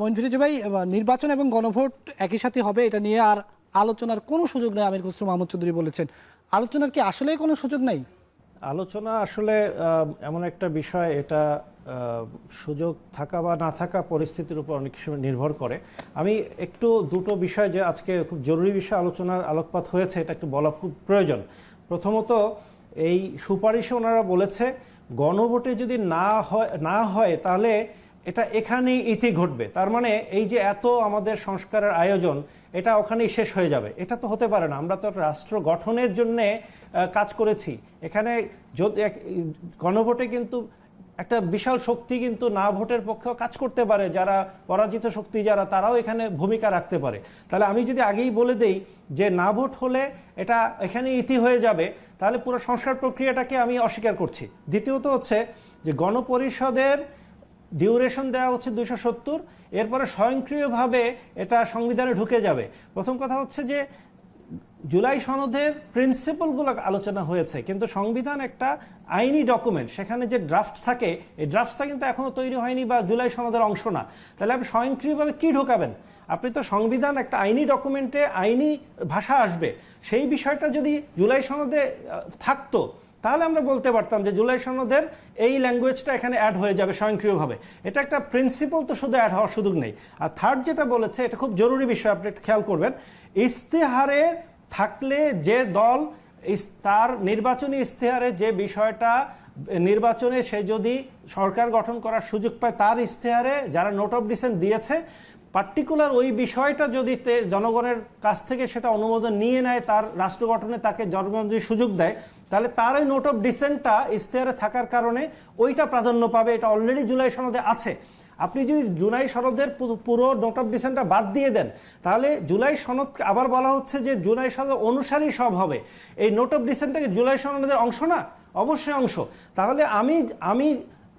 মইন ভাই নির্বাচন এবং গণভোট একই সাথে হবে, এটা নিয়ে আর আলোচনার কোনো সুযোগ নেই আমির খসরু মাহমুদ চৌধুরী বলেছেন। আলোচনার কি আসলেই কোনো সুযোগ নেই? আলোচনা আসলে এমন একটা বিষয়, এটা সুযোগ থাকা বা না থাকা পরিস্থিতির উপর অনেক সময় নির্ভর করে। আমি একটু দুটো বিষয় যে আজকে খুব জরুরি বিষয়, আলোচনার আলোকপাত হয়েছে, এটা একটু বলা খুব প্রয়োজন। প্রথমত, এই সুপারিশে ওনারা বলেছে, গণভোটে যদি না হয় না হয়, তাহলে এটা এখানেই ইতি ঘটবে। তার মানে এই যে এত আমাদের সংস্কারের আয়োজন, এটা ওখানেই শেষ হয়ে যাবে। এটা তো হতে পারে না। আমরা তো রাষ্ট্র গঠনের জন্যে কাজ করেছি। এখানে যদি গণভোটে কিন্তু একটা বিশাল শক্তি কিন্তু না ভোটের পক্ষেও কাজ করতে পারে। যারা পরাজিত শক্তি যারা, তারাও এখানে ভূমিকা রাখতে পারে। তাহলে আমি যদি আগেই বলে দেই যে না ভোট হলে এটা এখানে ইতি হয়ে যাবে, তাহলে পুরো সংস্কার প্রক্রিয়াটাকে আমি অস্বীকার করছি। দ্বিতীয়ত হচ্ছে যে গণপরিষদের ডিউরেশন দেওয়া হচ্ছে দুইশো সত্তর, এরপরে স্বয়ংক্রিয়ভাবে এটা সংবিধানে ঢুকে যাবে। প্রথম কথা হচ্ছে যে, জুলাই সনদের প্রিন্সিপালগুলো আলোচনা হয়েছে, কিন্তু সংবিধান একটা আইনি ডকুমেন্ট, সেখানে যে ড্রাফট থাকে, এই ড্রাফটসটা কিন্তু এখনও তৈরি হয়নি বা জুলাই সনদের অংশ না। তাহলে আপনি স্বয়ংক্রিয়ভাবে কি ঢোকাবেন? আপনি তো সংবিধান একটা আইনি ডকুমেন্টে আইনি ভাষা আসবে। সেই বিষয়টা যদি জুলাই সনদে থাকতো তাহলে আমরা বলতে পারতাম যে জুলাই সনদের এই ল্যাঙ্গুয়েজটা এখানে অ্যাড হয়ে যাবে স্বয়ংক্রিয়ভাবে। এটা একটা প্রিন্সিপাল তো শুধু অ্যাড হওয়ার সুযোগ নেই। আর থার্ড যেটা বলেছে, এটা খুব জরুরি বিষয়, আপনি খেয়াল করবেন। ইস্তেহারে থাকলে যে দল তার নির্বাচনী ইস্তেহারে যে বিষয়টা, নির্বাচনে সে যদি সরকার গঠন করার সুযোগ পায়, তার ইস্তেহারে যারা নোট অফ ডিসেন্ট দিয়েছে পার্টিকুলার ওই বিষয়টা যদি জনগণের কাছ থেকে সেটা অনুমোদন নিয়ে নেয়, তার রাষ্ট্র গঠনে তাকে জনগণ যদি সুযোগ দেয়, তাহলে তার ওই নোট অফ ডিসেন্টটা ইস্তেহারে থাকার কারণে ওইটা প্রাধান্য পাবে। এটা অলরেডি জুলাই সনদে আছে। আপনি যদি জুলাই সনদের পুরো নোট অফ ডিসেন্টটা বাদ দিয়ে দেন, তাহলে জুলাই সনদ আবার বলা হচ্ছে যে জুলাই সনদ অনুসারী সব হবে। এই নোট অফ ডিসেন্টটা কি জুলাই সনদের অংশ না? অবশ্যই অংশ। তাহলে আমি আমি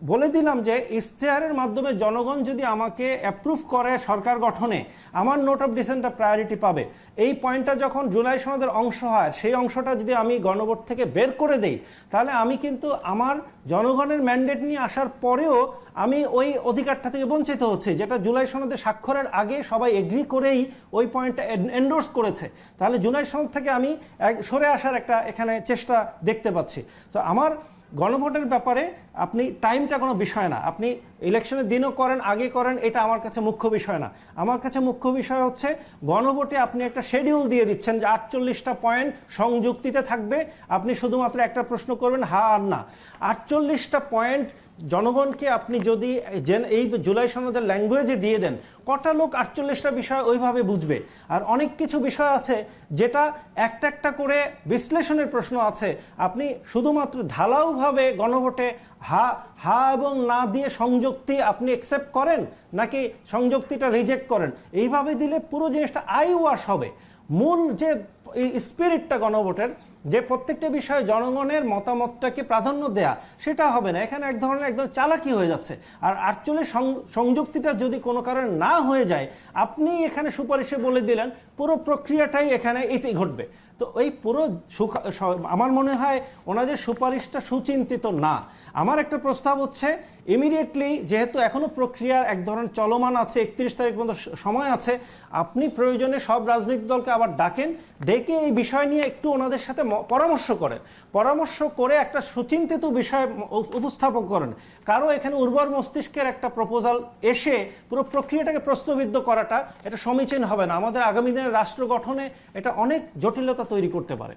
বলে দিলাম যে ইশতেহারের মাধ্যমে জনগণ যদি আমাকে অ্যাপ্রুভ করে সরকার গঠনে, আমার নোট অফ ডিসেন্টটা প্রায়োরিটি পাবে। এই পয়েন্টটা যখন জুলাই সনদের অংশ হয়, সেই অংশটা যদি আমি গণভোট থেকে বের করে দেই, তাহলে আমি কিন্তু আমার জনগণের ম্যান্ডেট নিয়ে আসার পরেও আমি ওই অধিকারটা থেকে বঞ্চিত হচ্ছি, যেটা জুলাই সনদে স্বাক্ষরের আগে সবাই এগ্রি করেই ওই পয়েন্টটা এন্ডোর্স করেছে। তাহলে জুলাই সনদ থেকে আমি সরে আসার একটা এখানে চেষ্টা দেখতে পাচ্ছি। তো আমার গণভোটের ব্যাপারে আপনি টাইমটা কোনো বিষয় না। আপনি ইলেকশনের দিনও করেন আগে করেন, এটা আমার কাছে মুখ্য বিষয় না। আমার কাছে মুখ্য বিষয় হচ্ছে, গণভোটে আপনি একটা শেডিউল দিয়ে দিচ্ছেন যে আটচল্লিশটা পয়েন্ট সংযুক্তিতে থাকবে। আপনি শুধুমাত্র একটা প্রশ্ন করবেন হা আর না। আটচল্লিশটা পয়েন্ট জনগণকে আপনি যদি এই জুলাই সনদের ল্যাঙ্গুয়েজে দিয়ে দেন, কটা লোক আটচল্লিশটা বিষয় ওইভাবে বুঝবে? আর অনেক কিছু বিষয় আছে যেটা একটা একটা করে বিশ্লেষণের প্রশ্ন আছে। আপনি শুধুমাত্র ঢালাওভাবে গণভোটে হা হা এবং না দিয়ে সংযুক্তি আপনি অ্যাকসেপ্ট করেন, নাকি সংযুক্তিটা রিজেক্ট করেন? এইভাবে দিলে পুরো জিনিসটা আই ওয়াশ হবে। মূল যে স্পিরিটটা গণভোটের যে প্রত্যেকটা বিষয়ে জনগণের মতামতটাকে প্রাধান্য দেয়া, সেটা হবে না। এখানে এক ধরনের একদম চালাকি হয়ে যাচ্ছে। আর আটচল্লিশ সংযুক্তিটা যদি কোনো কারণে না হয়ে যায়, আপনি এখানে সুপারিশে বলে দিলেন, পুরো প্রক্রিয়াটাই এখানে এতেই ঘটবে। তো এই পুরো আমার মনে হয় ওনাদের সুপারিশটা সুচিন্তিত না। আমার একটা প্রস্তাব হচ্ছে ইমিডিয়েটলি যেহেতু এখনও প্রক্রিয়ার এক ধরনের চলমান আছে, একত্রিশ তারিখ পর্যন্ত সময় আছে, আপনি প্রয়োজনে সব রাজনৈতিক দলকে আবার ডাকেন, ডেকে এই বিষয় নিয়ে একটু ওনাদের সাথে পরামর্শ করেন। পরামর্শ করে একটা সুচিন্তিত বিষয় উপস্থাপন করেন। কারও এখানে উর্বর মস্তিষ্কের একটা প্রপোজাল এসে পুরো প্রক্রিয়াটাকে প্রশ্নবিদ্ধ করাটা এটা সমীচীন হবে না। আমাদের আগামী দিনের রাষ্ট্র গঠনে এটা অনেক জটিলতা তৈরি করতে পারে।